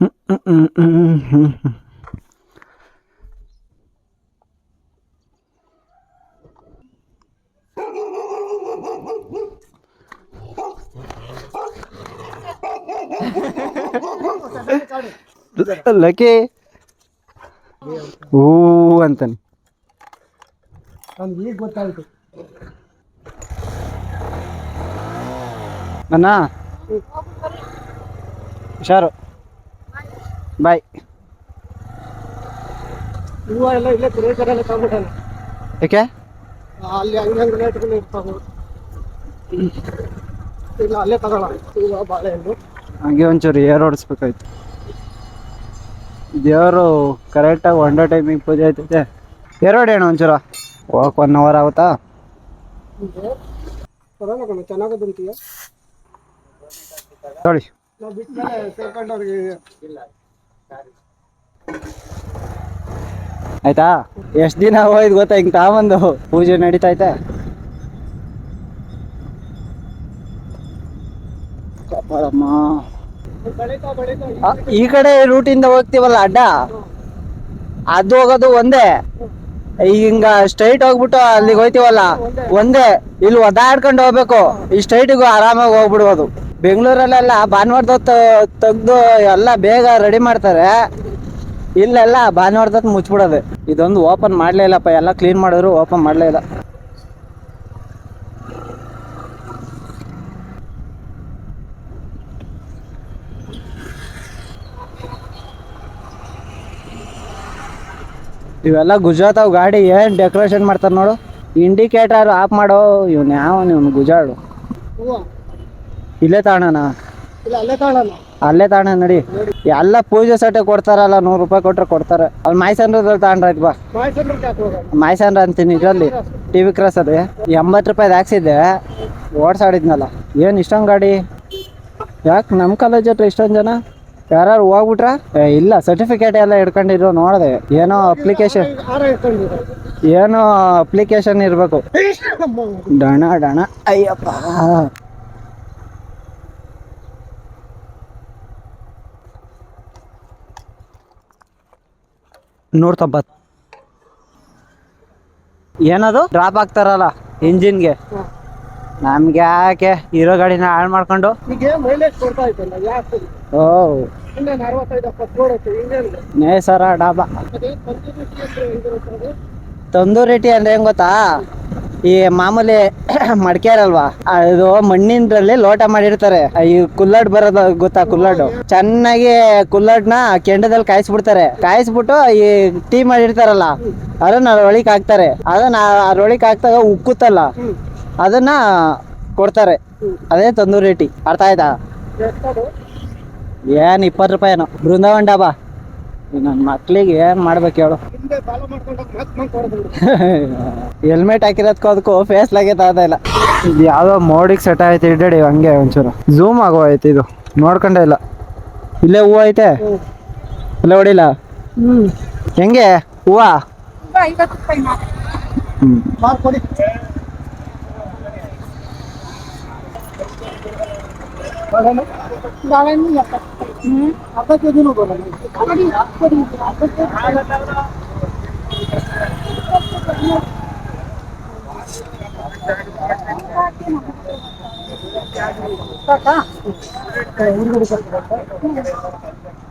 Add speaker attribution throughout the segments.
Speaker 1: ಹ್ಮ್. Lucky? ಹೂ ಅಂತಾನೆ.
Speaker 2: ಈಗ ಗೊತ್ತಾಯ್ತು
Speaker 1: ಅಣ್ಣ? ಹುಷಾರು. ಬಾಯ್.
Speaker 2: ಹೂವ ಎಲ್ಲ ಇಲ್ಲೇ ಕುರಿಯಕರೆಲ್ಲ ತಗೊಂಡ್ಬಿಟ್ಟಾನೆ
Speaker 1: ಯಾಕೆ?
Speaker 2: ಅಲ್ಲಿ ಹಂಗೆ ಹಂಗೆ ರೇಟ್ಗಳು ಇರ್ತಾವೆ ಇಲ್ಲ ಅಲ್ಲೇ ಹೂವು ಬಾಳೆಹಣ್ಣು
Speaker 1: ಹಂಗೆ ಒಂಚೂರು ಏರ್ ಓಡಿಸ್ಬೇಕಾಯ್ತು. ದೇವರು ಕರೆಕ್ಟಾಗಿ ಒನ್ ಟೈಮಿಗೆ ಪೂಜೆ ಆಯ್ತೈತೆ. ಏರ್ ಹೊಡಿ ಅಣ್ಣ ಒಂಚೂರು. ಹೋಗಕ್ಕೆ ಒನ್ ಅವರ್ ಆಗುತ್ತಾ?
Speaker 2: ಪರವಾಗಿಲ್ಲ ಚೆನ್ನಾಗದಂತೀಯ
Speaker 1: ನೋಡಿ
Speaker 2: ನಾವು ಬಿಟ್ಮೇಲೆ ಸೇರ್ಕೊಂಡವ್ರಿಗೆ
Speaker 1: ಆಯ್ತಾ? ಎಷ್ಟು ದಿನ ಹೋಯ್ತು ಗೊತ್ತಾ ಹಿಂಗೆ ತಗೊಂಬಂದು ಪೂಜೆ ನಡೀತೈತೆ? ಕಪಾಳಮ್ಮ. ಈ ಕಡೆ ರೂಟಿಂದ ಹೋಗ್ತೀವಲ್ಲ ಅಡ್ಡ? ಅದು ಹೋಗೋದು ಒಂದೇ? ಈಗ ಹಿಂಗ ಸ್ಟ್ರೈಟ್ ಹೋಗ್ಬಿಟ್ಟು ಅಲ್ಲಿಗೆ ಹೋಯ್ತೀವಲ್ಲ? ಒಂದೇ? ಇಲ್ಲಿ ಒದಾಡ್ಕೊಂಡು ಹೋಗ್ಬೇಕು. ಈ ಸ್ಟ್ರೈಟಿಗೂ ಆರಾಮಾಗಿ ಹೋಗ್ಬಿಡ್ಬೋದು. ಬೆಂಗಳೂರಲ್ಲೆಲ್ಲ ಭಾನುವಾರದೊತ್ತು ತೆಗ್ದು ಎಲ್ಲ ಬೇಗ ರೆಡಿ ಮಾಡ್ತಾರೆ. ಇಲ್ಲೆಲ್ಲ ಭಾನುವಾರದೊತ್ತು ಮುಚ್ಬಿಡೋದು. ಇದೊಂದು ಓಪನ್ ಮಾಡಲೇ ಇಲ್ಲಪ್ಪ, ಎಲ್ಲ ಕ್ಲೀನ್ ಮಾಡಿದ್ರು ಓಪನ್ ಮಾಡಲೇ ಇಲ್ಲ. ಇವೆಲ್ಲ ಗುಜರಾತ್ ಅವ್ ಗಾಡಿ ಏನ್ ಡೆಕೋರೇಷನ್ ಮಾಡ್ತಾರೆ ನೋಡು. ಇಂಡಿಕೇಟರ್ ಆಫ್ ಮಾಡೋ, ಇವ್ನು ಯಾವ, ಇವನು
Speaker 2: ಹೂವು.
Speaker 1: ಇಲ್ಲೇ ತಾಣನ?
Speaker 2: ಅಲ್ಲೇ
Speaker 1: ತಾಣ ನಡಿ. ಎಲ್ಲ ಪೂಜೆ ಸಟ್ಟೆ ಕೊಡ್ತಾರಲ್ಲ ನೂರು ರೂಪಾಯಿ ಕೊಟ್ರೆ ಕೊಡ್ತಾರೆ. ಅಲ್ಲಿ ಮೈಸಂದ್ರದಲ್ಲಿ ತಾಂಡ್ರೈತ್ ಬಾ ಮೈಸಂದ್ರ ಅಂತೀನಿ ಇದರಲ್ಲಿ. ಟಿ ವಿ ಕ್ರಾಸ್ ಅದು ಎಂಬತ್ತು ರೂಪಾಯಿ ಹಾಕ್ಸಿದ್ದೆ ಓಡ್ಸಾಡಿದ್ನಲ್ಲ. ಏನು ಇಷ್ಟೊಂದು ಗಾಡಿ? ಯಾಕೆ ನಮ್ಮ ಕಾಲೇಜ್ ಹತ್ರ ಇಷ್ಟೊಂದು ಜನ? ಯಾರು ಹೋಗ್ಬಿಟ್ರ? ಇಲ್ಲ ಸರ್ಟಿಫಿಕೇಟ್ ಎಲ್ಲ ಹಿಡ್ಕೊಂಡಿರೋ ನೋಡಿದೆ. ಏನೋ ಅಪ್ಲಿಕೇಶನ್ ಏನೋ ಅಪ್ಲಿಕೇಶನ್ ಇರಬೇಕು. ಡಣ ಡಣ. ಅಯ್ಯಪ್ಪ. ನೂರ ತೊಂಬತ್ತು ಏನದು? ಡ್ರಾಪ್ ಆಗ್ತಾರಲ್ಲ ಇಂಜಿನ್ಗೆ. ನಮ್ಗೆ ಯಾಕೆ? ಇರೋ ಗಾಡಿನ ಹಾಳು ಮಾಡ್ಕೊಂಡು? ಓ.
Speaker 2: ಇನ್ನೇನು
Speaker 1: ನೇಸರ ಡಾಬಾ. ತಂದೂರಿ ಟೀ ಅಂದ್ರೆ ಹೆಂಗ್ ಗೊತ್ತಾ? ಈ ಮಾಮೂಲಿ ಮಡಿಕೇರ್ ಅಲ್ವಾ ಅದು ಮಣ್ಣಿನಲ್ಲಿ ಲೋಟ ಮಾಡಿರ್ತಾರೆ. ಈ ಕುಲ್ಲಡ್ ಬರೋದು ಗೊತ್ತಾ ಕುಲ್ಲಡ್? ಚೆನ್ನಾಗಿ ಕುಲ್ಲಡ್ನ ಕೆಂಡದಲ್ಲಿ ಕಾಯಿಸ್ಬಿಡ್ತಾರೆ. ಕಾಯಿಸ್ಬಿಟ್ಟು ಈ ಟೀ ಮಾಡಿರ್ತಾರಲ್ಲ, ಅದನ್ನ ಅದ್ರೊಳಗೆ ಹಾಕ್ತಾರೆ. ಅದನ್ನ ಅದ್ರೊಳಗೆ ಹಾಕ್ದಾಗ ಉಕ್ಕುತ್ತಲ್ಲ, ಅದನ್ನ ಕೊಡ್ತಾರೆ. ಅದೇ ತಂದೂರಿ ಟೀ. ಅರ್ಥ ಆಯ್ತಾ? ಏನ್ ಇಪ್ಪತ್ತು ರೂಪಾಯಿನೋ. ಬೃಂದಾವನ್ ಡಾಬಾ. ನನ್ನ ಮಕ್ಳಿಗೆ ಏನ್ ಮಾಡ್ಬೇಕು ಹೇಳು. ಹೆಲ್ಮೆಟ್ ಹಾಕಿರೋದಕ್ಕೂ ಅದಕ್ಕೂ ಫೇಸ್ ಲಗೇತ ತಾದ ಇಲ್ಲ. ಇದು ಯಾವ್ದೋ ಮೋಡಿಗೆ ಸೆಟ್ ಆಯ್ತು ಇಡಡಿ ಹಂಗೆ ಒಂಚೂರು. ಝೂಮ್ ಆಗೋ ಐತೆ ಇದು ನೋಡ್ಕೊಂಡೇ ಇಲ್ಲ. ಇಲ್ಲೇ ಹೂವು ಐತೆ? ಇಲ್ಲೇ ಹೊಡಿಲ್ಲ.
Speaker 2: ಹ್ಮ್
Speaker 1: ಹೆಂಗೆ? ಹೂವ? ಹ್ಮ್.
Speaker 2: ಮಾರ್ಕ್ ಕೊಡಿ ಬಾಳೆಹಣ್ಣು ಅರ್ಧ ಕೆ ಜಿನೂ ಬರೋಣ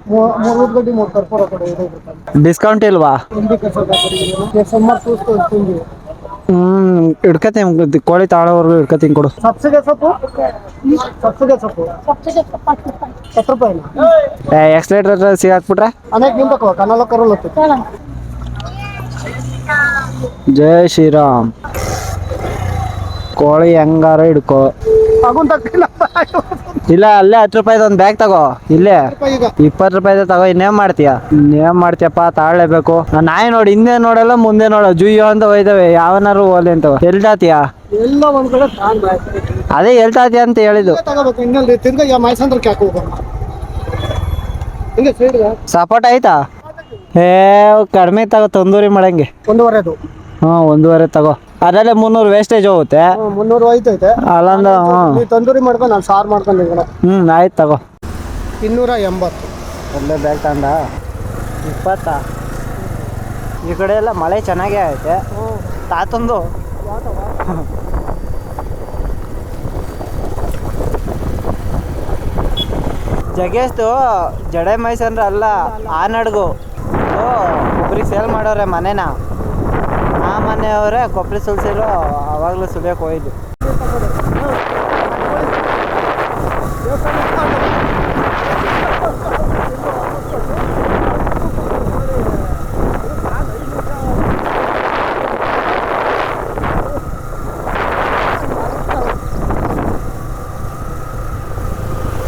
Speaker 2: ಮೂರು ಗಡ್ಡಿ ಮೂರು ಕರ್ಪೂರ ಕೊಡಿ ಐದೈದು ರೂಪಾಯಿ
Speaker 1: ಡಿಸ್ಕೌಂಟ್ ಇಲ್ವಾ
Speaker 2: ಹಿಂದಿ ಕಸ ಸಮ್ಮರ್ ಕೂಸ್ಕೊಂಡು ತಿಂದ್ವಿ
Speaker 1: ಹ್ಮ್ ಇಡ್ಕತೀನಿ ಕೋಳಿ ತಾಳೋವರೆಗೂ ಇಡ್ಕತೀನಿ ಕೊಡು.
Speaker 2: ಸಬ್ಸಿಗೆ ಸೊಪ್ಪು? ಸಬ್ಸಿಗೆ ಸೊಪ್ಪು. ಹತ್ತು ರೂಪಾಯಿ.
Speaker 1: ಎಕ್ಸ್ಲೇಟರ್ ಸಿಗಾಕ್ಬಿಟ್ರೆ?
Speaker 2: ಅನೇಕ ನಿಂಬಕು ಕನ್ನಡ ಕರುಲತ್ತು
Speaker 1: ಜೈ ಶ್ರೀರಾಮ್. ಕೋಳಿ ಹೆಂಗಾರ ಹಿಡ್ಕೋ. ಇಲ್ಲ ಅಲ್ಲೇ ಹತ್ತು ರೂಪಾಯಿದ ಒಂದು ಬ್ಯಾಗ್ ತಗೋ. ಇಲ್ಲೇ. ಇಪ್ಪತ್ತು ರೂಪಾಯಿದ ತಗೋ ಇನ್ನೇನ್ ಮಾಡ್ತೀಯ? ಇನ್ನೇನ್ ಮಾಡ್ತೀಯಪ್ಪ ತಾಳ್ಲೇಬೇಕು. ನಾನ್ ನಾಯಿ ನೋಡಿ ಹಿಂದೆ ನೋಡಲ್ಲ ಮುಂದೆ ನೋಡ ಜುಯ್ಯೋ ಅಂತ ಹೋಯ್ತವೆ ಯಾವನಾರು ಹೋಲಿ ಅಂತ ಎಲ್ದಾತಿಯ
Speaker 2: ಎಲ್ಲ
Speaker 1: ಅದೇ ಎಲ್ತಾತಿಯ ಅಂತ ಹೇಳಿದ್ದು. ಸಪೋರ್ಟ್ ಆಯ್ತಾ? ಏ ಕಡಿಮೆ ತಗೋ ತಂದೂರಿ ಮಾಡಂಗೆ.
Speaker 2: ಒಂದೂವರೆದು
Speaker 1: ಹ್ಞೂ ಒಂದೂವರೆ ತಗೋ. ಅದರಲ್ಲೇ ಮುನ್ನೂರು ವೇಸ್ಟೇಜ್ ಹೋಗುತ್ತೆ.
Speaker 2: ಮುನ್ನೂರು ಹೋಯ್ತೈತೆ.
Speaker 1: ಅಲ್ಲಂದ ಹ್ಞೂ
Speaker 2: ನೀವು ತಂದೂರಿ ಮಾಡ್ಕೊಂಡು ನಾನು ಸಾರು ಮಾಡ್ಕೊಂಡಿದ್ದೀನಿ
Speaker 1: ಹ್ಞೂ ಆಯ್ತು ತಗೋ.
Speaker 2: ಇನ್ನೂರ ಎಂಬತ್ತು.
Speaker 1: ಒಳ್ಳೆ ಬ್ಯಾಗ್ ತಂಡ ಇಪ್ಪತ್ತಾ. ಈ ಕಡೆ ಎಲ್ಲ ಮಳೆ ಚೆನ್ನಾಗೇ ಐತೆ. ತಾತಂದು. ಜಗೇಶ್ದು ಜಡೆ ಮೈಸಂದ್ರೆ ಅಲ್ಲ ಆ ನಡ್ಗು. ಒಬ್ರಿಗೆ ಸೇಲ್ ಮಾಡೋರೆ ಮನೆನ? ಆ ಮನೆಯವರೇ ಕೊಬ್ಬರಿ ಸುಲ್ಸಿರು ಅವಾಗಲೂ ಸುಲಿಯೋಕೆ ಹೋಯ್ದು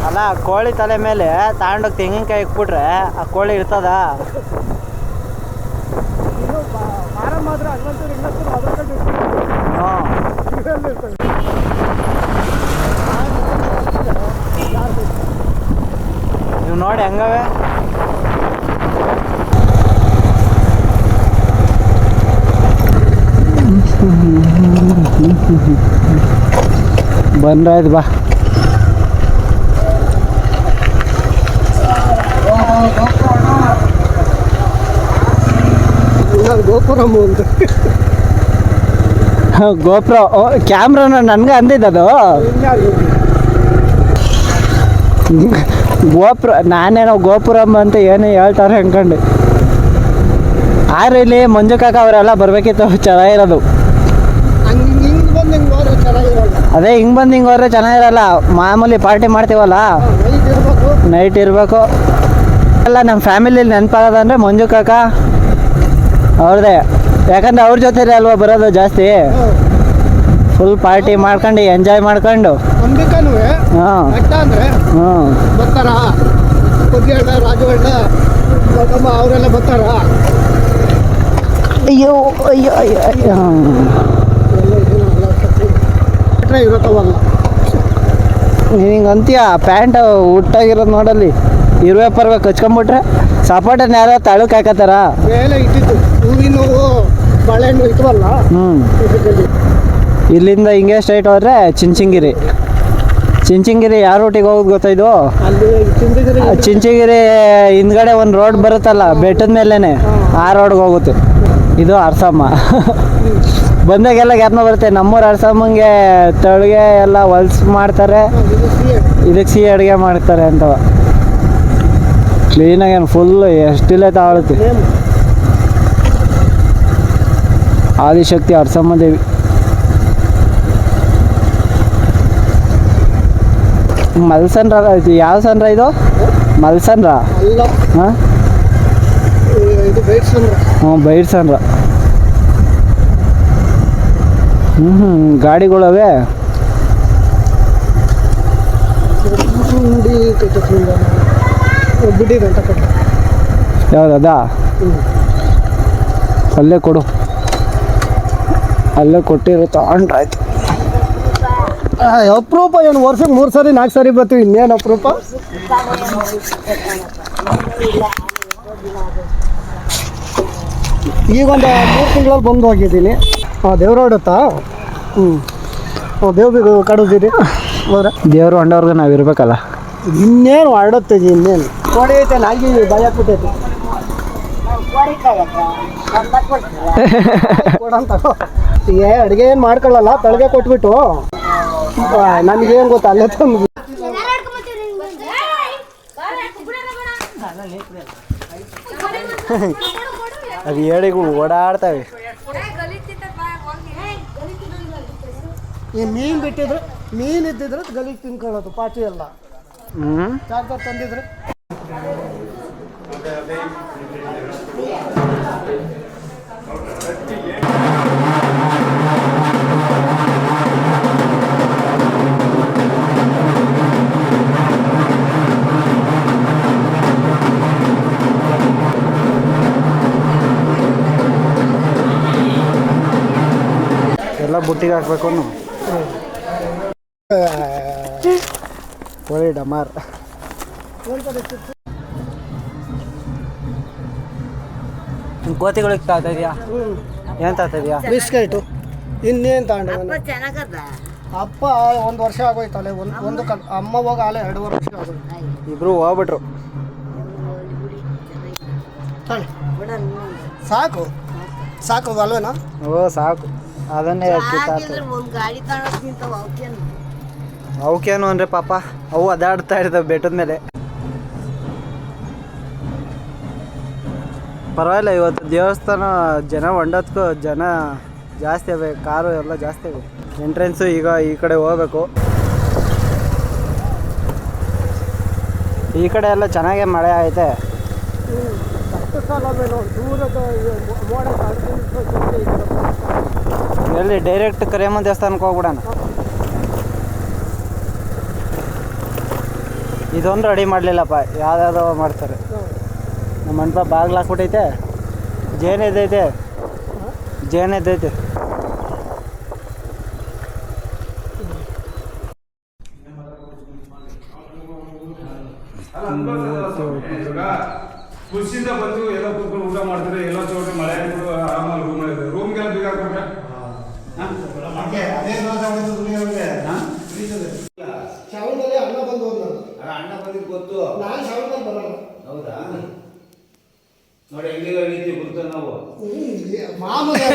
Speaker 1: ಅಲ್ಲ ಕೋಳಿ ತಲೆ ಮೇಲೆ ತಗೊಂಡೋಗಿ ತೆಂಗಿನಕಾಯಿ ಇಕ್ಬಿಟ್ರೆ ಆ ಕೋಳಿ ಇರ್ತದ? ಹ್ಞೂ ನೀವು ನೋಡಿ ಹೆಂಗವೆ ಬಂದ್ರಾಯ್ತು ಬಾ
Speaker 2: ಗೋಪುರಂ ಒಂದು.
Speaker 1: ಗೋಪುರ ಕ್ಯಾಮ್ರಾನ ನನ್ಗೆ ಅಂದಿದ್ದದು ಗೋಪುರ ನಾನೇನೋ ಗೋಪುರಂ ಅಂತ ಏನು ಹೇಳ್ತಾರೆ ಅನ್ಕೊಂಡು. ಆದ್ರೆ ಇಲ್ಲಿ ಮಂಜು ಕಾಕ ಅವರೆಲ್ಲ ಬರ್ಬೇಕಿತ್ತು ಚೆನ್ನಾಗಿರೋದು. ಅದೇ ಹಿಂಗೆ ಬಂದು ಹಿಂಗೆ ಹೋದ್ರೆ ಚೆನ್ನಾಗಿರಲ್ಲ ಮಾಮೂಲಿ ಪಾರ್ಟಿ ಮಾಡ್ತೀವಲ್ಲ?
Speaker 2: ನೈಟ್ ಇರ್ಬೇಕು.
Speaker 1: ನೈಟ್ ಇರಬೇಕು. ಎಲ್ಲ ನಮ್ಮ ಫ್ಯಾಮಿಲಿಲಿ ನೆನಪಾಗೋದಂದ್ರೆ ಮಂಜು ಕಾಕ. ಅವ್ರದ್ದೇ ಯಾಕಂದ್ರೆ ಅವ್ರ ಜೊತೆ ಅಲ್ವಾ ಬರೋದು ಜಾಸ್ತಿ? ಫುಲ್ ಪಾರ್ಟಿ ಮಾಡ್ಕೊಂಡು ಎಂಜಾಯ್ ಮಾಡ್ಕೊಂಡು. ಹಾಂ. ಹ್ಞೂ
Speaker 2: ಬರ್ತಾರ? ದೊಡ್ಡಮ್ಮ ಅವರೆಲ್ಲ ಬರ್ತಾರ?
Speaker 1: ಅಯ್ಯೋ ಅಯ್ಯೋ ಅಯ್ಯೋ ಅಯ್ಯೋ.
Speaker 2: ಇರತ್ತವಲ್ಲ.
Speaker 1: ಅಂತೀಯ? ಪ್ಯಾಂಟ್ ಹುಟ್ಟಾಗಿರೋದು ನೋಡಲ್ಲಿ. ಇರುವೆ ಪರ್ವೆ ಕಚ್ಕೊಂಬಿಟ್ರೆ ಸಪೋಟನ ಯಾರೋ ತಳುಕ್ ಹಾಕತ್ತಾರ?
Speaker 2: ಮೇಲೆ ಇಟ್ಟಿದ್ದು. ಹೂವಿನ ಹೂವು ಬಾಳೆಹಣ್ಣು ಇಟ್ವಲ್ಲ
Speaker 1: ಹ್ಞೂ
Speaker 2: ಇದರಲ್ಲಿ.
Speaker 1: ಇಲ್ಲಿಂದ ಹಿಂಗೆ ಸ್ಟ್ರೈಟ್ ಹೋದ್ರೆ ಚಿಂಚಿಂಗಿರಿ. ಚಿಂಚಿಂಗಿರಿ ಯಾವ ರೂಟಿಗೆ ಹೋಗೋದು ಗೊತ್ತಾಯ್ತು
Speaker 2: ಅಲ್ಲಿ
Speaker 1: ಆ ಚಿಂಚಿಗಿರಿ ಹಿಂದ್ಗಡೆ ಒಂದು ರೋಡ್ ಬರುತ್ತಲ್ಲ ಬೆಟ್ಟದ ಮೇಲೇನೆ ಆ ರೋಡ್ಗೆ ಹೋಗುತ್ತೆ. ಇದು ಅರ್ಸಮ್ಮ. ಬಂದಾಗೆಲ್ಲ ಜ್ಞಾಪನ ಬರುತ್ತೆ ನಮ್ಮೂರ ಅರ್ಸಮ್ಮಂಗೆ ತಳಿಗೆ ಎಲ್ಲ ಹೊಲ್ಸ್ ಮಾಡ್ತಾರೆ ಇದಕ್ಕೆ ಸಿಹಿ ಅಡುಗೆ. ಮಾಡ್ತಾರೆ ಅಂತವ. ಕ್ಲೀನಾಗಿ ಏನು ಫುಲ್ ಎಷ್ಟಿಲ್ಲ ತಾಳುತ್ತೆ ಆದಿಶಕ್ತಿ ಅರ್ಸಮ್ಮ ದೇವಿ. ಮಲ್ಸನ್ರ ಇದು ಯಾವ ಸನ್ರ ಇದು? ಮಲ್ಸನ್ರ ಹಾಂ? ಹ್ಞೂ ಬೈರ್ಸನ್ರ ಹ್ಞೂ ಹ್ಞೂ ಗಾಡಿಗಳವೆ? ಯಾವ್ದದ ಅಲ್ಲೇ ಕೊಡು. ಅಲ್ಲೇ ಕೊಟ್ಟಿರೋ ತಗೊಂಡ್ರಾಯ್ತು
Speaker 2: ಅಪರೂಪ ಏನು ವರ್ಷಕ್ಕೆ ಮೂರು ಸಾರಿ ನಾಲ್ಕು ಸಾರಿ ಬರ್ತೀವಿ ಇನ್ನೇನು ಅಪರೂಪ? ಈಗ ಒಂದು ಮೂರು ತಿಂಗಳಲ್ಲಿ ಬಂದು ಹೋಗಿದ್ದೀನಿ. ಹಾಂ ದೇವ್ರೋಡತ್ತಾ ಹ್ಞೂ ಹಾಂ ದೇವ್ ಕಡಿದಿರಿ ಹೋದ್ರೆ?
Speaker 1: ದೇವ್ರು ಹೊಂಡವ್ರಿಗೆ ನಾವು ಇರಬೇಕಲ್ಲ.
Speaker 2: ಇನ್ನೇನು ಆಡುತ್ತದೆ ಇನ್ನೇನು? ಕೋಡಿ ಐತೆ ಭಯ ಕೊಟ್ಟೈತೆ ಕೊಡಂತ. ಏ ಅಡುಗೆ ಏನು ಮಾಡ್ಕೊಳ್ಳಲ್ಲ? ತಳಗೆ ಕೊಟ್ಬಿಟ್ಟು. ನನಗೇನು ಗೊತ್ತಾ? ಅಲ್ಲೇ ತಂದು
Speaker 1: ಅದು ಏಳಿಗಳು ಓಡಾಡ್ತವೆ.
Speaker 2: ಈ ಮೀನು ಬಿಟ್ಟಿದ್ರೆ ಮೀನು ಇದ್ದಿದ್ರೆ ಗಲೀಜ್ ತಿನ್ಕೊಳ್ಳೋದು ಪಾಚಿ ಎಲ್ಲ.
Speaker 1: ಹ್ಞೂ
Speaker 2: ಚಾರ್ಜರ್ ತಂದಿದ್ರೆ.
Speaker 1: ಬುಟ್ಟಿಗೆ ಹಾಕ್ಬೇಕು ಅನ್ನು? ಕೋಳಿ ಡಮಾರ್. ಕೋತಿಗಳಿಗೆ ತಾತ ಇದೆಯಾ? ಏನು ತಾತ ಇದೆಯಾ?
Speaker 2: ಬಿಸ್ಕೆಟು. ಇನ್ನೇನ್ ತಗೊಂಡು ಅಪ್ಪ ಒಂದು ವರ್ಷ ಆಗೋಯ್ತಲ್ಲ ಒಂದು ಒಂದು ಕಲ್ ಅಮ್ಮ ಹೋಗ ಆಲೆ ಎರಡು ವರ್ಷ ಆಗೋಯ್ತು.
Speaker 1: ಇಬ್ರು ಹೋಗ್ಬಿಟ್ರು.
Speaker 2: ಸಾಕು. ಸಾಕು ಅಲ್ವೇನಾ?
Speaker 1: ಓ ಸಾಕು. ಅದನ್ನೇ
Speaker 3: ಅವಕ್ಕೇನು
Speaker 1: ಅಂದ್ರೆ ಪಾಪ ಅವು ಅದಾಡ್ತಾ ಇರ್ತವೆ ಬೆಟ್ಟದ ಮೇಲೆ. ಪರವಾಗಿಲ್ಲ ಇವತ್ತು ದೇವಸ್ಥಾನ ಜನ ಹೊಂಡೋದ್ಕು ಜನ ಜಾಸ್ತಿ ಅವೆ ಕಾರು ಎಲ್ಲ ಜಾಸ್ತಿ ಅವೆ. ಎಂಟ್ರೆನ್ಸು ಈಗ ಈ ಕಡೆ ಹೋಗ್ಬೇಕು. ಈ ಕಡೆ ಎಲ್ಲ ಚೆನ್ನಾಗೇ ಮಳೆ ಐತೆ.
Speaker 2: ದೂರದ
Speaker 1: ಎಲ್ಲಿ ಡೈರೆಕ್ಟ್ ಕರಿಯಮ್ಮ ದೇವಸ್ಥಾನಕ್ಕೆ ಹೋಗ್ಬಿಡೋಣ. ಇದೊಂದು ರೆಡಿ ಮಾಡಲಿಲ್ಲಪ್ಪ ಯಾವ್ದಾವ್ದೋ ಮಾಡ್ತಾರೆ. ನಮ್ಮ ಮಂಟಪ ಬಾಗ್ಲು ಹಾಕ್ಬಿಟ್ಟೈತೆ, ಜೇನ್ ಎದ್ದೈತೆ ಜೇನ್ ಎದ್ದೈತೆ
Speaker 4: ಖುಷಿಯಿಂದ ಬಂದು ಎಲ್ಲ ಕೂತ್ಕೊಂಡು ಊಟ ಮಾಡ್ತಾರೆ ಎಲ್ಲ ಚೋಟಿ ಮಳೆ ಆಯ್ತು ಆರಾಮಾಗಿ ರೂಮ್ ಇದೆ ರೂಮ್ಗೆಲ್ಲ ಬೀಗ ಹಾಕ್ಬಿಟ್ರೆ
Speaker 2: ಶ್ರಾವಣದಲ್ಲಿ ಅಣ್ಣ ಬಂದು ಹೋದ್ ನಾನು
Speaker 5: ಅಣ್ಣ ಬಂದಿದ್ದು ಗೊತ್ತು
Speaker 2: ನಾನು ಶ್ರಾವಣದಲ್ಲಿ ಬರಲ್ಲ
Speaker 5: ಹೌದಾ ನೋಡಿ ಹೆಂಗಿರೋ ರೀತಿ ಗೊತ್ತು ನಾವು
Speaker 2: ಹ್ಮ್, ಮಾಮೂಲಿ ಅದು. ಮಾಮೂಲಿ ಬರೋದು
Speaker 1: ಬರ್ತಾನೆ ಇರ್ತೀವಲ್ಲ
Speaker 4: ಬಂದ್ರು ಅಡ್ಡೆ ಬಿಡ್ತೀವಲ್ಲ ನಮ್ಮ ಕೆಳಗಡೆಯಿಂದ ರೆಡಿ ಏನಪ್ಪ ಕೆಳಗಡೆ ಪೂಜಾರಿ ಅಂದಲ್ಲ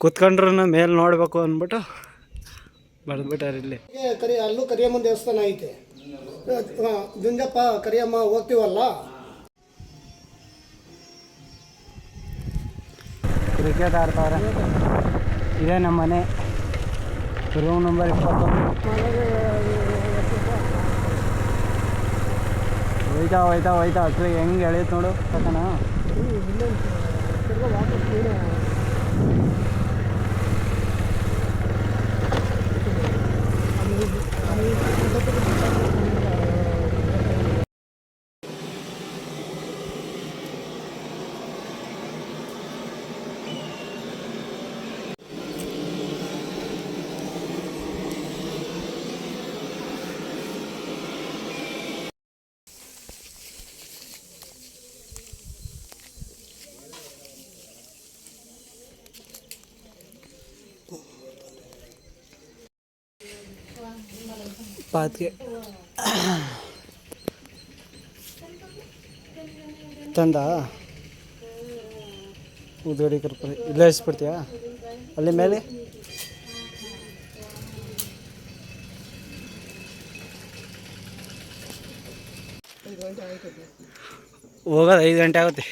Speaker 1: ಕುತ್ಕೊಂಡ್ರು ಮೇಲೆ ನೋಡ್ಬೇಕು ಅಂದ್ಬಿಟ್ಟು ಬರೆದ್ಬಿಟ್ಟಾರೆ ಇಲ್ಲಿ.
Speaker 2: ಕರಿ ಅಲ್ಲೂ ಕರಿಯಮ್ಮನ ದೇವಸ್ಥಾನ ಐತೆ. ದುಂಜಪ್ಪ ಕರಿಯಮ್ಮ ಹೋಗ್ತೀವಲ್ಲ?
Speaker 1: ಕ್ರಿಕೆಟ್ ಆಡ್ತಾರೆ ಇದೇ ನಮ್ಮ ಮನೆ. ರೂಮ್ ನಂಬರ್ ಇಪ್ಪತ್ತೊಂದು ಹೋಯ್ತಾ ಹೋಯ್ತಾ ಹೋಯ್ತಾ. ಅಸಲಿಗೆ ಹೆಂಗೆ ಎಳೆಯುತ್ತೆ ನೋಡು ಪಕ್ಕನ? ಪಾತ್ಗೆ. ತಂದ? ಉದುಡಿ ಕರ್ಪುರಿ ಇಲ್ಲೇ ಹಚ್ಬಿಡ್ತೀಯ ಅಲ್ಲಿ ಮೇಲೆ? ಹೋಗೋದು ಐದು ಗಂಟೆ ಆಗುತ್ತೆ.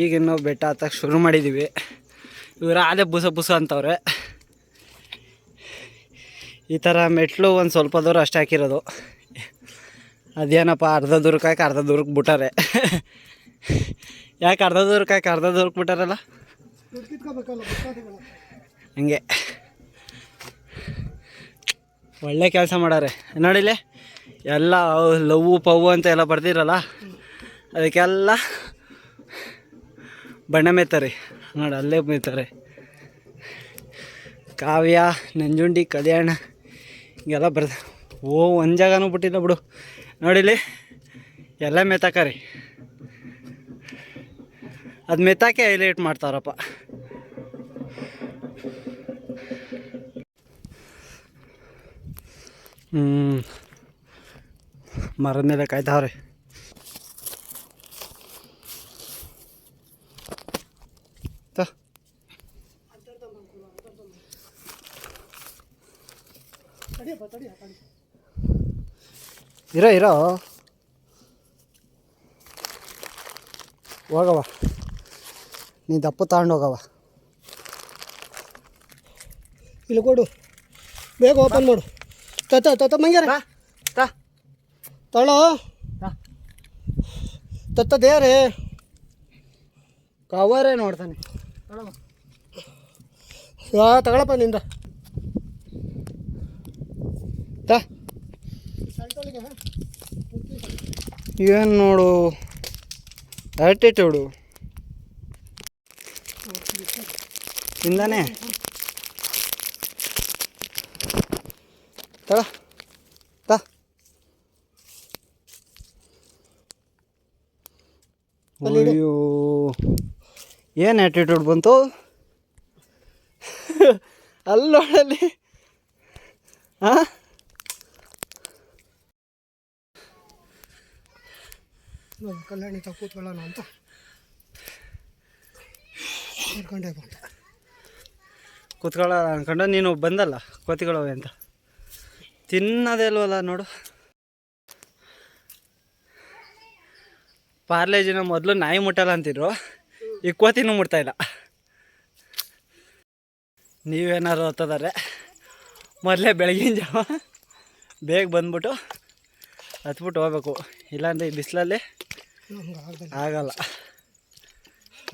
Speaker 1: ಈಗ ಬೆಟ್ಟ ಹತ್ತಕ್ಕೆ ಶುರು ಮಾಡಿದ್ದೀವಿ ಇವರು ಅದೇ ಬುಸ ಬುಸ ಅಂತವ್ರೆ. ಈ ಥರ ಮೆಟ್ಲು ಒಂದು ಸ್ವಲ್ಪ ದೂರ ಅಷ್ಟೇ ಹಾಕಿರೋದು. ಅದೇನಪ್ಪ, ಅರ್ಧ ದೂರಕ್ಕೆ ಹಾಕಿ ಅರ್ಧ ದೂರಕ್ಕೆ ಬಿಟ್ಟಾರೆ. ಯಾಕೆ ಅರ್ಧ ದೂರಕ್ಕೆ ಹಾಕಿ ಅರ್ಧ ದೂರಕ್ಕೆ ಬಿಟ್ಟಾರಲ್ಲ? ಹಂಗೆ. ಒಳ್ಳೆ ಕೆಲಸ ಮಾಡಾರೆ. ನೋಡಿಲೆ, ಎಲ್ಲ ಲವ್ವು ಪವ್ವು ಅಂತ ಎಲ್ಲ ಬರ್ದಿರಲ್ಲ? ಅದಕ್ಕೆಲ್ಲ ಬಣ್ಣ ಮೇತಾರೆ ನೋಡಿ, ಅಲ್ಲೇ ಮೇತಾರೆ ಕಾವ್ಯ, ನಂಜುಂಡಿ, ಕಲ್ಯಾಣ. ಹಿಂಗೆಲ್ಲ ಬರ್ದ ಓ, ಒಂದು ಜಾಗನೂ ಬಿಟ್ಟಿಲ್ಲ ಬಿಡು. ನೋಡಿಲಿ ಎಲ್ಲ ಮೆತ್ತಾಕರಿ. ಅದು ಮೆತ್ತಾಕೆ ಹೈಲೈಟ್ ಮಾಡ್ತಾರಪ್ಪ. ಹ್ಞೂ ಮರದ ಮೇಲೆ ಕಾಯ್ತಾವ್ರೆ ತ.
Speaker 2: ತಡಿಯಪ್ಪ ತಡಿಯ ತಡಿ
Speaker 1: ಇರೋ ಇರೋ. ಹೋಗವ ನೀ ದಪ್ಪ ತಗೊಂಡು ಹೋಗವ
Speaker 2: ಇಲ್ಲಿ ಕೊಡು. ಬೇಗ ಓಪನ್ ಮಾಡು. ತತ ತತ ಮಂಗ್ಯಾರ.
Speaker 1: ತಾ
Speaker 2: ತಳೋ. ತತ್ತ ದೇರೆ
Speaker 1: ಕವರೇ ನೋಡ್ತಾನೆ.
Speaker 2: ಯಾ ತಗೊಳಪ್ಪ ನಿಂದ.
Speaker 1: ತ ಏನು ನೋಡು? ಆಟಿಟ್ಯೂಡು ಇಂದಾನೆ. ತಗ. ತ ಅಯ್ಯೋ. ಏನು ಆ್ಯಟಿಟ್ಯೂಡ್ ಬಂತು? ಅಲ್ಲಿ ನೋಡಲ್ಲಿ ಹಾಂ
Speaker 2: ನೋಡಿ, ಕಲ್ಯಾಣಿ ತ ಕೂತ್ಕೊಳ್ಳೋಣ ಅಂತ. ಕರ್ಕೊಂಡೆ ಬಂದೆ.
Speaker 1: ಕೂತ್ಕೊಳ್ಳ ಅನ್ಕೊಂಡು. ನೀನು ಬಂದಲ್ಲ? ಕೋತಿಗಳವೆ ಅಂತ. ತಿನ್ನೋದೇ ಇಲ್ವಲ್ಲ ನೋಡು. ಪಾರ್ಲೇಜಿನ ಮೊದಲು ನಾಯಿ ಮುಟ್ಟಲ್ಲ ಅಂತಿದ್ರು. ಈ ಕೋತಿನೂ ಮುಟ್ತಾಯಿಲ್ಲ ನೀವೇನಾದ್ರು ಹೊತ್ತದಾರೆ ಮೊದಲೇ ಬೆಳಗಿನ ಜಾವ ಬೇಗ ಬಂದ್ಬಿಟ್ಟು ಹತ್ಬಿಟ್ಟು ಹೋಗ್ಬೇಕು. ಇಲ್ಲಾಂದರೆ ಈ ಬಿಸಿಲಲ್ಲಿ ಆಗಲ್ಲ.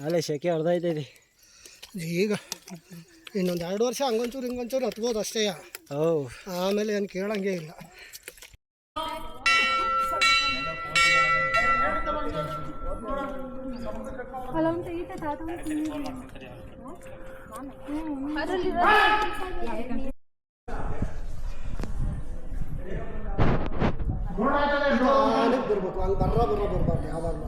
Speaker 1: ಅಲ್ಲೇ ಸೆಕೆ ಹೊಡೆದೈತೈತಿ
Speaker 2: ಈಗ ಇನ್ನೊಂದು ಎರಡು ವರ್ಷ ಹಂಗೊಂಚೂರು ಹಿಂಗೊಂಚೂರು ಹತ್ಬೋದು ಅಷ್ಟೇ.
Speaker 1: ಓ
Speaker 2: ಆಮೇಲೆ ಏನು ಕೇಳಂಗೆ ಇಲ್ಲ. ನಿಧಾನಕ್ಕೆ ಬರ್ಬೇಕು ಹಂಗೆ ಬರ್ರ ಬರ್ರ ಬರಬಾರ್ದು ಯಾವಾಗಲೂ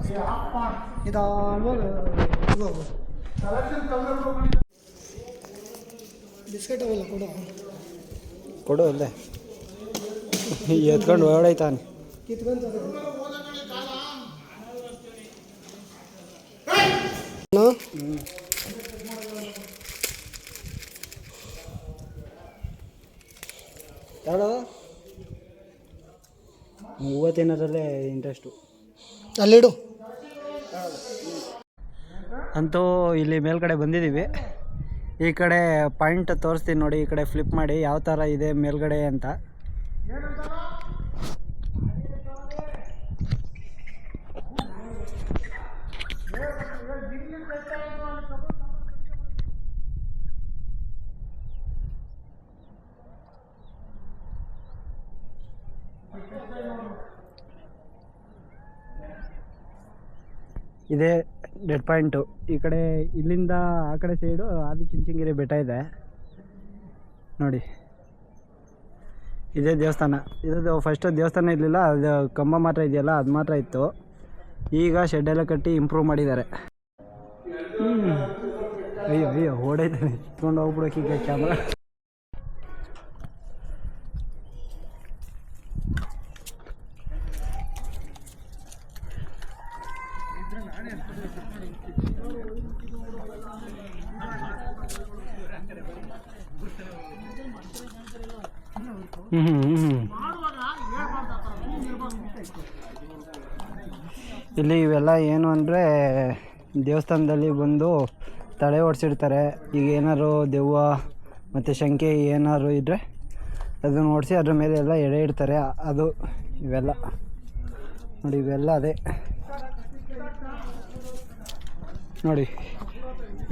Speaker 2: ನಿಧಾನವಾಗಿ ಹೋಗ್ಬೇಕು ಬಿಸ್ಕೆಟ್ ಅವೆಲ್ಲ ಕೊಡು.
Speaker 1: ಕೊಡು ಅಲ್ಲೇ. ಎತ್ಕೊಂಡು ಓಡೈತಾನೆ
Speaker 2: ಕಿತ್ಕೊಂತ
Speaker 1: ತಿನ್ನೋದ್ರಲ್ಲೇ ಇಂಟ್ರೆಸ್ಟು
Speaker 2: ಅಲ್ಲಿಡು.
Speaker 1: ಅಂತೂ ಇಲ್ಲಿ ಮೇಲ್ಗಡೆ ಬಂದಿದ್ದೀವಿ. ಈ ಕಡೆ ಪಾಯಿಂಟ್ ತೋರಿಸ್ತೀನಿ ನೋಡಿ ಈ ಕಡೆ ಫ್ಲಿಪ್ ಮಾಡಿ ಯಾವ ಥರ ಇದೆ ಮೇಲ್ಗಡೆ ಅಂತ. ಇದೇ ಡೆಡ್ ಪಾಯಿಂಟು ಈ ಕಡೆ ಇಲ್ಲಿಂದ ಆ ಕಡೆ ಸೈಡು ಆದಿ ಚುಂಚನಗಿರಿ ಬೆಟ್ಟ ಇದೆ. ನೋಡಿ. ಇದೇ ದೇವಸ್ಥಾನ. ಇದು ಫಸ್ಟು ದೇವಸ್ಥಾನ ಇರಲಿಲ್ಲ, ಅದು ಕಂಬ ಮಾತ್ರ ಇದೆಯಲ್ಲ, ಅದು ಮಾತ್ರ ಇತ್ತು. ಈಗ ಶೆಡ್ಡೆಲ್ಲ ಕಟ್ಟಿ ಇಂಪ್ರೂವ್ ಮಾಡಿದ್ದಾರೆ. ಅಯ್ಯೋ ಅಯ್ಯೋ ಓಡೈತೆ ಇಟ್ಕೊಂಡು ಹೋಗ್ಬಿಡೋಕೆ ಈಗ ಕ್ಯಾಮ್ರಾ ಹ್ಞೂ ಹ್ಞೂ ಇಲ್ಲಿ ಇವೆಲ್ಲ ಏನು ಅಂದರೆ ದೇವಸ್ಥಾನದಲ್ಲಿ ಬಂದು ತಳೆ ಓಡಿಸಿರ್ತಾರೆ ಈಗ ಏನಾದ್ರು ದೆವ್ವ ಮತ್ತು ಶಂಕೆ ಏನಾದ್ರು ಇದ್ದರೆ ಅದನ್ನು ಓಡಿಸಿ ಅದ್ರ ಮೇಲೆ ಎಲ್ಲ ಎಡೆ ಇಡ್ತಾರೆ. ಅದು ಇವೆಲ್ಲ. ನೋಡಿ, ಇವೆಲ್ಲ ಅದೇ. ನೋಡಿ,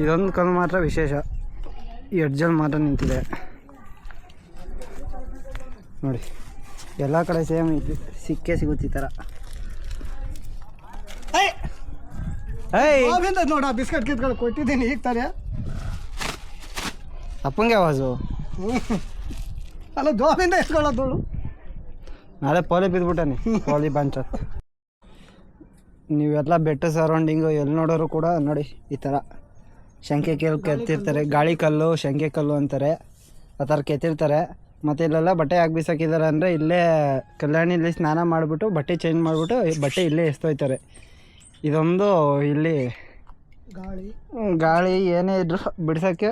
Speaker 1: ಇದೊಂದು ಕಲ್ಲು ಮಾತ್ರ ವಿಶೇಷ. ಈ ಎಡ್ಜಲ್ಲಿ ಮಾತ್ರ ನಿಂತಿದೆ. ನೋಡಿ. ಎಲ್ಲ ಕಡೆ ಸೇಮ್ ಇದು ಸಿಕ್ಕೇ ಸಿಗುತ್ತೆ ಈ ಥರ
Speaker 2: ನೋಡ ಬಿಸ್ಕೆಟ್ ಕಿತ್ಕೊಂಡು ಕೊಟ್ಟಿದ್ದೀನಿ ಈಗ ತಾನೇ
Speaker 1: ಅಪ್ಪಂಗೆ ಆವಾಜು.
Speaker 2: ಅಲ್ಲ ಜೋಬಿಂದ ಎತ್ಕೊಳ್ಳೋದು
Speaker 1: ನಾಳೆ ಪೋಲಿ ಬಿದ್ದುಬಿಟ್ಟಾನೆ ಪೋಲಿ ಬಂಚ ನೀವೆಲ್ಲ ಬೆಟ್ಟ ಸರೌಂಡಿಂಗು ಎಲ್ಲಿ ನೋಡೋರು ಕೂಡ ನೋಡಿ ಈ ಥರ ಶಂಕೆ ಕೇಳಿ ಕೆತ್ತಿರ್ತಾರೆ. ಗಾಳಿ ಕಲ್ಲು ಶಂಕೆ ಕಲ್ಲು ಅಂತಾರೆ. ಆ ಥರ ಕೆತ್ತಿರ್ತಾರೆ. ಮತ್ತು ಇಲ್ಲೆಲ್ಲ ಬಟ್ಟೆ ಹಾಕಿ ಬಿಸಾಕಿದ್ದಾರೆ ಅಂದರೆ ಇಲ್ಲೇ ಕಲ್ಯಾಣಿಲಿ ಸ್ನಾನ ಮಾಡಿಬಿಟ್ಟು ಬಟ್ಟೆ ಚೇಂಜ್ ಮಾಡಿಬಿಟ್ಟು ಬಟ್ಟೆ ಇಲ್ಲೇ ಎಸ್ತೋಯ್ತಾರೆ ಇದೊಂದು ಇಲ್ಲಿ
Speaker 2: ಗಾಳಿ.
Speaker 1: ಗಾಳಿ ಏನೇ ಇದ್ರು ಬಿಡ್ಸೋಕ್ಕೆ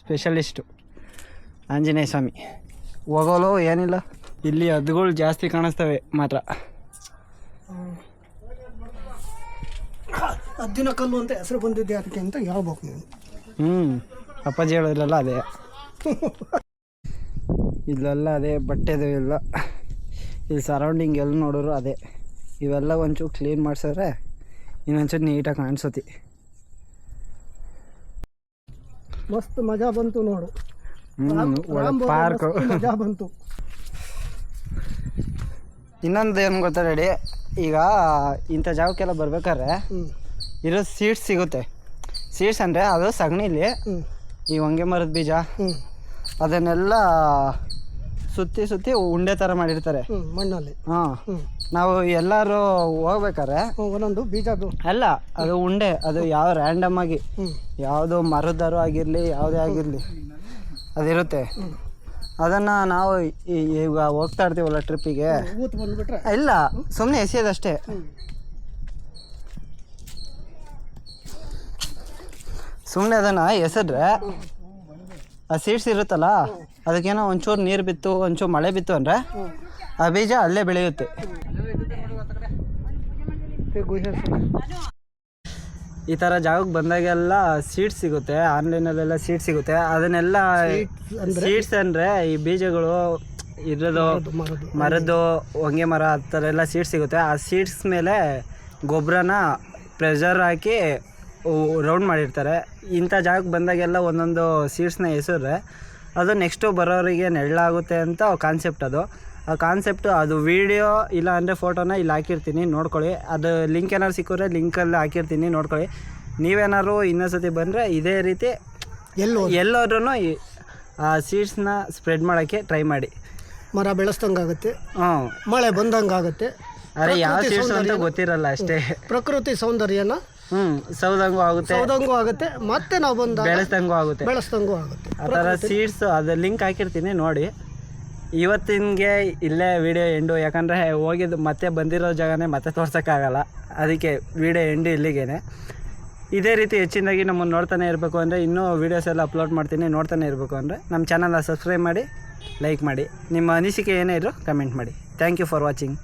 Speaker 1: ಸ್ಪೆಷಲಿಸ್ಟು ಆಂಜನೇಯ ಸ್ವಾಮಿ. ಹೋಗೋಲು ಏನಿಲ್ಲ ಇಲ್ಲಿ ಹದ್ದುಗಳು ಜಾಸ್ತಿ ಕಾಣಿಸ್ತವೆ ಮಾತ್ರ.
Speaker 2: ಹದ್ದಿನ ಕಲ್ಲು ಅಂತ ಹೆಸರು ಬಂದಿದ್ದೆ ಅದಕ್ಕೆ ಅಂತ ಹೇಳ್ಬೇಕು ನೀವು
Speaker 1: ಹ್ಞೂ ಅಪ್ಪಾಜಿ ಹೇಳಿದ್ರಲ್ಲ ಅದೇ. ಇಲ್ಲೆಲ್ಲ ಅದೇ ಬಟ್ಟೆದು ಎಲ್ಲ. ಇಲ್ಲಿ ಸರೌಂಡಿಂಗ್ ಎಲ್ಲಿ ನೋಡೋರು ಅದೇ. ಇವೆಲ್ಲ ಒಂಚೂರು ಕ್ಲೀನ್ ಮಾಡಿಸಿದ್ರೆ ಇನ್ನೊಂಚೂರು ನೀಟಾಗಿ ಕಾಣಿಸತಿ.
Speaker 2: ಮಸ್ತ್ ಮಜಾ ಬಂತು ನೋಡು.
Speaker 1: ಪಾರ್ಕ್
Speaker 2: ಮಜಾ ಬಂತು.
Speaker 1: ಇನ್ನೊಂದು ಏನು ಗೊತ್ತಾ ರೆಡಿ ಈಗ ಇಂಥ ಜಾಗಕ್ಕೆಲ್ಲ ಬರ್ಬೇಕಾದ್ರೆ ಇರೋ ಸೀಡ್ಸ್ ಸಿಗುತ್ತೆ. ಸೀಡ್ಸ್ ಅಂದರೆ ಅದು ಸಗಣಿಲಿ ಈ ಹೊಂಗೆ ಮರದ ಬೀಜ. ಅದನ್ನೆಲ್ಲ ಸುತ್ತಿ ಸುತ್ತಿ ಉಂಡೆ ಥರ ಮಾಡಿರ್ತಾರೆ.
Speaker 2: ಹ್ಮ್ ಮಣ್ಣಲ್ಲಿ.
Speaker 1: ಹಾಂ ನಾವು ಎಲ್ಲರೂ ಹೋಗ್ಬೇಕಾರೆ
Speaker 2: ಹ್ಮ್, ಒಂದೊಂದು ಬೀಜ ಬು-
Speaker 1: ಅಲ್ಲ ಅದು ಉಂಡೆ ಅದು ಯಾವ ರ್ಯಾಂಡಮ್ ಆಗಿ
Speaker 2: ಹ್ಮ್.
Speaker 1: ಯಾವುದು ಮರದಾರು ಆಗಿರಲಿ ಯಾವುದೇ ಆಗಿರಲಿ ಅದಿರುತ್ತೆ. ಅದನ್ನು ನಾವು ಈ- ಈಗ ಹೋಗ್ತಾ ಇರ್ತೀವಲ್ಲ ಟ್ರಿಪ್ಪಿಗೆ
Speaker 2: ಊತ್ ಬಂದ್ಬಿಟ್ರೆ.
Speaker 1: ಇಲ್ಲ ಸುಮ್ಮನೆ ಎಸೆಯೋದಷ್ಟೇ. ಸುಮ್ಮನೆ ಅದನ್ನ ಎಸೆದ್ರೆ ಆ ಸೀಡ್ಸ್ ಇರುತ್ತಲ್ಲ ಅದಕ್ಕೇನೋ ಒಂಚೂರು ನೀರು ಬಿತ್ತು ಒಂಚೂರು ಮಳೆ ಬಿತ್ತು ಅಂದರೆ ಆ ಬೀಜ ಅಲ್ಲೇ ಬೆಳೆಯುತ್ತೆ. ಈ ಥರ ಜಾಗಕ್ಕೆ ಬಂದಾಗೆಲ್ಲ ಸೀಡ್ಸ್ ಸಿಗುತ್ತೆ ಆನ್ಲೈನಲ್ಲೆಲ್ಲ ಸೀಡ್ಸ್ ಸಿಗುತ್ತೆ ಅದನ್ನೆಲ್ಲ? ಸೀಡ್ಸ್ ಅಂದರೆ ಈ ಬೀಜಗಳು ಇರೋದು
Speaker 2: ಮರದ್ದು
Speaker 1: ಹೊಂಗೆ ಮರ ಆ ಥರ ಎಲ್ಲ ಸೀಡ್ಸ್ ಸಿಗುತ್ತೆ ಆ ಸೀಡ್ಸ್ ಮೇಲೆ ಗೊಬ್ಬರನ ಪ್ರೆಷರ್ ಹಾಕಿ ರೌಂಡ್ ಮಾಡಿರ್ತಾರೆ. ಇಂಥ ಜಾಗಕ್ಕೆ ಬಂದಾಗೆಲ್ಲ ಒಂದೊಂದು ಸೀಟ್ಸ್ನ ಎಸೆದ್ರೆ ಅದು ನೆಕ್ಸ್ಟು ಬರೋರಿಗೆ ನೆರಳಾಗುತ್ತೆ ಅಂತ ಕಾನ್ಸೆಪ್ಟ್ ಅದು. ಆ ಕಾನ್ಸೆಪ್ಟು ಅದು ವೀಡಿಯೋ ಇಲ್ಲ ಅಂದರೆ ಫೋಟೋನ ಇಲ್ಲಿ ಹಾಕಿರ್ತೀನಿ ನೋಡ್ಕೊಳ್ಳಿ. ಅದು ಲಿಂಕ್ ಏನಾದ್ರು ಸಿಕ್ಕಿದ್ರೆ ಲಿಂಕಲ್ಲಿ ಹಾಕಿರ್ತೀನಿ ನೋಡ್ಕೊಳ್ಳಿ. ನೀವೇನಾದ್ರು ಇನ್ನೊಂದ್ಸತಿ ಬಂದರೆ ಇದೇ ರೀತಿ
Speaker 2: ಎಲ್ಲೋ
Speaker 1: ಎಲ್ಲೋದ್ರೂ ಆ ಸೀಡ್ಸ್ನ ಸ್ಪ್ರೆಡ್ ಮಾಡೋಕ್ಕೆ ಟ್ರೈ ಮಾಡಿ.
Speaker 2: ಮರ ಬೆಳೆಸ್ದಂಗಾಗತ್ತೆ.
Speaker 1: ಹ್ಞೂ.
Speaker 2: ಮಳೆ ಬಂದಂಗಾಗುತ್ತೆ.
Speaker 1: ಅರೆ ಯಾವ ಸೀಡ್ಸ್ ಅಂತ ಗೊತ್ತಿರಲ್ಲ ಅಷ್ಟೇ.
Speaker 2: ಪ್ರಕೃತಿ ಸೌಂದರ್ಯನ
Speaker 1: ಹ್ಮ್ ಸೌದಂಗೂ ಆಗುತ್ತೆ.
Speaker 2: ಸೌದಂಗೂ ಆಗುತ್ತೆ. ಮತ್ತೆ ನಾವು ಬಂದಾಗ
Speaker 1: ಬೆಳೆಸ್ದಂಗೂ ಆಗುತ್ತೆ.
Speaker 2: ಬೆಳೆಸ್ದಂಗೂ ಆಗುತ್ತೆ.
Speaker 1: ಆ ಥರ ಸೀಡ್ಸ್ ಅದು ಲಿಂಕ್ ಹಾಕಿರ್ತೀನಿ ನೋಡಿ. ಇವತ್ತಿನಗೆ ಇಲ್ಲೇ ವಿಡಿಯೋ ಎಂಡು ಯಾಕಂದರೆ ಹೋಗಿದ್ದು ಮತ್ತೆ ಬಂದಿರೋ ಜಾಗನೇ ಮತ್ತೆ ತೋರ್ಸೋಕ್ಕಾಗಲ್ಲ. ಅದಕ್ಕೆ ವಿಡಿಯೋ ಎಂಡು ಇಲ್ಲಿಗೇನೆ. ಇದೇ ರೀತಿ ಹೆಚ್ಚಿನದಾಗಿ ನಮ್ಮನ್ನು ನೋಡ್ತಾನೆ ಇರಬೇಕು ಅಂದರೆ ಇನ್ನೂ ವೀಡಿಯೋಸ್ ಎಲ್ಲ ಅಪ್ಲೋಡ್ ಮಾಡ್ತೀನಿ ನೋಡ್ತಾನೆ ಇರಬೇಕು ಅಂದರೆ ನಮ್ಮ ಚಾನಲ್ನ ಸಬ್ಸ್ಕ್ರೈಬ್ ಮಾಡಿ ಲೈಕ್ ಮಾಡಿ. ನಿಮ್ಮ ಅನಿಸಿಕೆ ಏನೇ ಇದ್ದರೂ ಕಮೆಂಟ್ ಮಾಡಿ. Thank you for watching